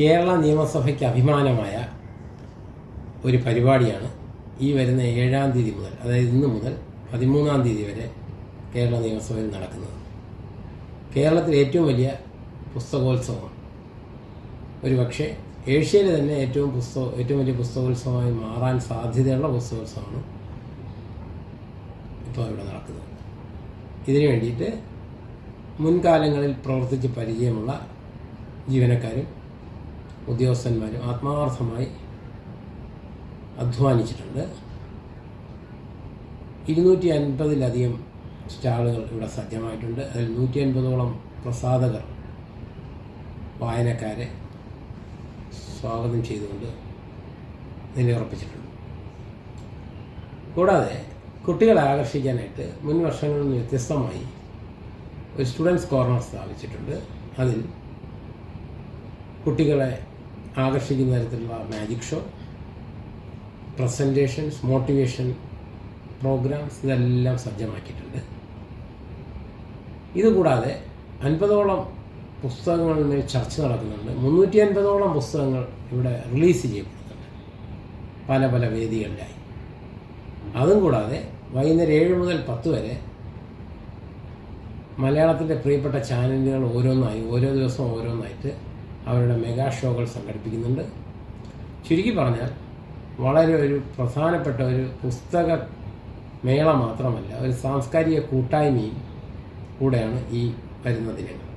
കേരള നിയമസഭയ്ക്ക് അഭിമാനമായ ഒരു പരിപാടിയാണ് ഈ വരുന്ന ഏഴാം തീയതി മുതൽ അതായത് ഇന്ന് മുതൽ പതിമൂന്നാം തീയതി വരെ കേരള നിയമസഭയിൽ നടക്കുന്നത്. കേരളത്തിലെ ഏറ്റവും വലിയ പുസ്തകോത്സവമാണ് ഒരുപക്ഷെ ഏഷ്യയിലെ തന്നെ ഏറ്റവും പുസ്തക ഏറ്റവും വലിയ പുസ്തകോത്സവമായി മാറാൻ സാധ്യതയുള്ള പുസ്തകോത്സവമാണ് ഇപ്പോൾ ഇവിടെ നടക്കുന്നത്. ഇതിനു വേണ്ടിയിട്ട് മുൻകാലങ്ങളിൽ പ്രവർത്തിച്ച് പരിചയമുള്ള ജീവനക്കാരും ഉദ്യോഗസ്ഥന്മാരും ആത്മാർത്ഥമായി അധ്വാനിച്ചിട്ടുണ്ട്. ഇരുന്നൂറ്റി അൻപതിലധികം സ്റ്റാളുകൾ ഇവിടെ സജ്ജമായിട്ടുണ്ട്. അതിൽ നൂറ്റി അൻപതോളം പ്രസാധകർ വായനക്കാരെ സ്വാഗതം ചെയ്തുകൊണ്ട് നിലയുറപ്പിച്ചിട്ടുണ്ട്. കൂടാതെ കുട്ടികളെ ആകർഷിക്കാനായിട്ട് മുൻ വർഷങ്ങളിൽ നിന്ന് വ്യത്യസ്തമായി ഒരു സ്റ്റുഡൻസ് കോർണർ സ്ഥാപിച്ചിട്ടുണ്ട്. അതിൽ കുട്ടികളെ ആകർഷിക്കുന്ന തരത്തിലുള്ള magic show presentations motivation programmes ഇതെല്ലാം സജ്ജമാക്കിയിട്ടുണ്ട്. ഇതുകൂടാതെ അൻപതോളം പുസ്തകങ്ങളിൽ ചർച്ച നടക്കുന്നുണ്ട്. മുന്നൂറ്റി അൻപതോളം പുസ്തകങ്ങൾ ഇവിടെ റിലീസ് ചെയ്യപ്പെടുന്നുണ്ട്. പല പല വേദികളിലായി. അതും കൂടാതെ വൈകുന്നേരം ഏഴ് മുതൽ പത്ത് വരെ മലയാളത്തിന്റെ പ്രിയപ്പെട്ട ചാനലുകൾ ഓരോന്നായി ഓരോ ദിവസവും ഓരോന്നായിട്ട് അവരുടെ മെഗാ ഷോകൾ സംഘടിപ്പിക്കുന്നുണ്ട്. ചുരുക്കി പറഞ്ഞാൽ വളരെ ഒരു പ്രധാനപ്പെട്ട ഒരു പുസ്തക മേള മാത്രമല്ല ഒരു സാംസ്കാരിക കൂട്ടായ്മയും കൂടെയാണ് ഈ വരുന്ന ദിനങ്ങൾ.